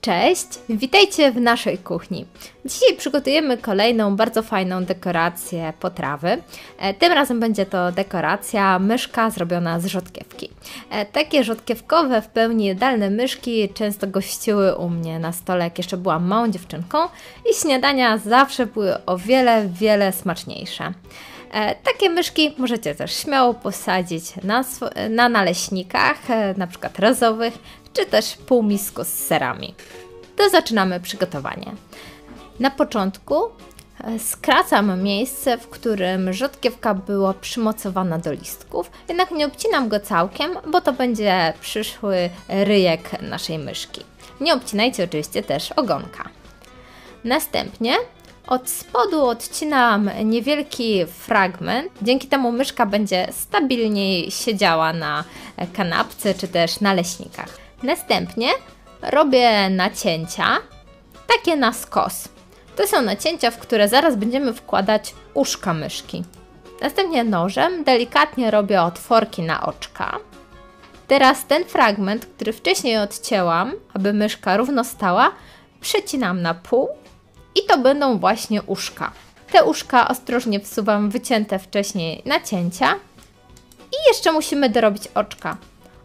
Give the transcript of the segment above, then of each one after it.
Cześć, witajcie w naszej kuchni. Dzisiaj przygotujemy kolejną bardzo fajną dekorację potrawy. E, tym razem będzie to dekoracja myszka zrobiona z rzodkiewki. E, takie rzodkiewkowe, w pełni jadalne myszki często gościły u mnie na stole, jak jeszcze byłam małą dziewczynką i śniadania zawsze były o wiele, wiele smaczniejsze. E, takie myszki możecie też śmiało posadzić na, na naleśnikach, na przykład rozowych, czy też półmisku z serami. To zaczynamy przygotowanie. Na początku e, skracam miejsce, w którym rzodkiewka była przymocowana do listków, jednak nie obcinam go całkiem, bo to będzie przyszły ryjek naszej myszki. Nie obcinajcie oczywiście też ogonka. Następnie od spodu odcinam niewielki fragment, dzięki temu myszka będzie stabilniej siedziała na kanapce czy też na leśnikach. Następnie robię nacięcia, takie na skos. To są nacięcia, w które zaraz będziemy wkładać uszka myszki. Następnie nożem delikatnie robię otworki na oczka. Teraz ten fragment, który wcześniej odcięłam, aby myszka równo stała, przecinam na pół i to będą właśnie uszka. Te uszka ostrożnie wsuwam wycięte wcześniej nacięcia i jeszcze musimy dorobić oczka.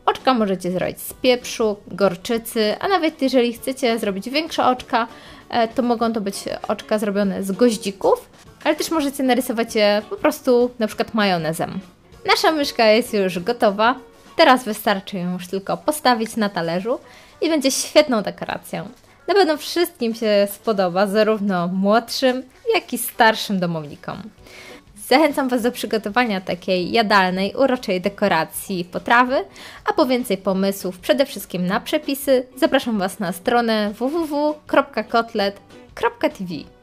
Oczka możecie zrobić z pieprzu, gorczycy, a nawet jeżeli chcecie zrobić większe oczka, e, to mogą to być oczka zrobione z goździków, ale też możecie narysować je po prostu na przykład majonezem. Nasza myszka jest już gotowa. Teraz wystarczy ją już tylko postawić na talerzu i będzie świetną dekoracją. Na pewno wszystkim się spodoba, zarówno młodszym, jak i starszym domownikom. Zachęcam Was do przygotowania takiej jadalnej, uroczej dekoracji potrawy, a po więcej pomysłów, przede wszystkim na przepisy, zapraszam Was na stronę www.kotlet.tv.